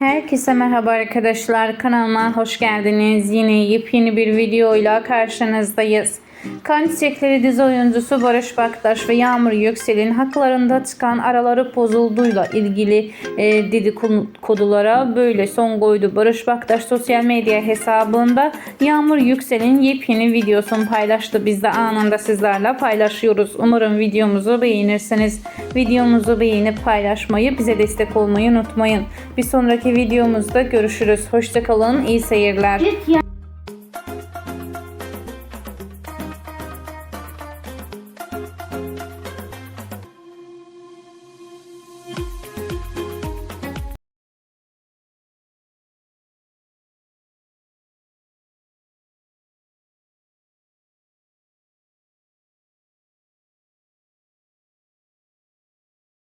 Herkese merhaba arkadaşlar. Kanalıma hoş geldiniz. Yine yepyeni bir videoyla karşınızdayız. Kan Çiçekleri dizi oyuncusu Barış Baktaş ve Yağmur Yüksel'in haklarında çıkan araları bozulduğuyla ilgili e, dedikodulara böyle son koydu. Barış Baktaş sosyal medya hesabında Yağmur Yüksel'in yepyeni videosunu paylaştı. Biz de anında sizlerle paylaşıyoruz. Umarım videomuzu beğenirsiniz. Videomuzu beğenip paylaşmayı, bize destek olmayı unutmayın. Bir sonraki videomuzda görüşürüz. Hoşçakalın, iyi seyirler.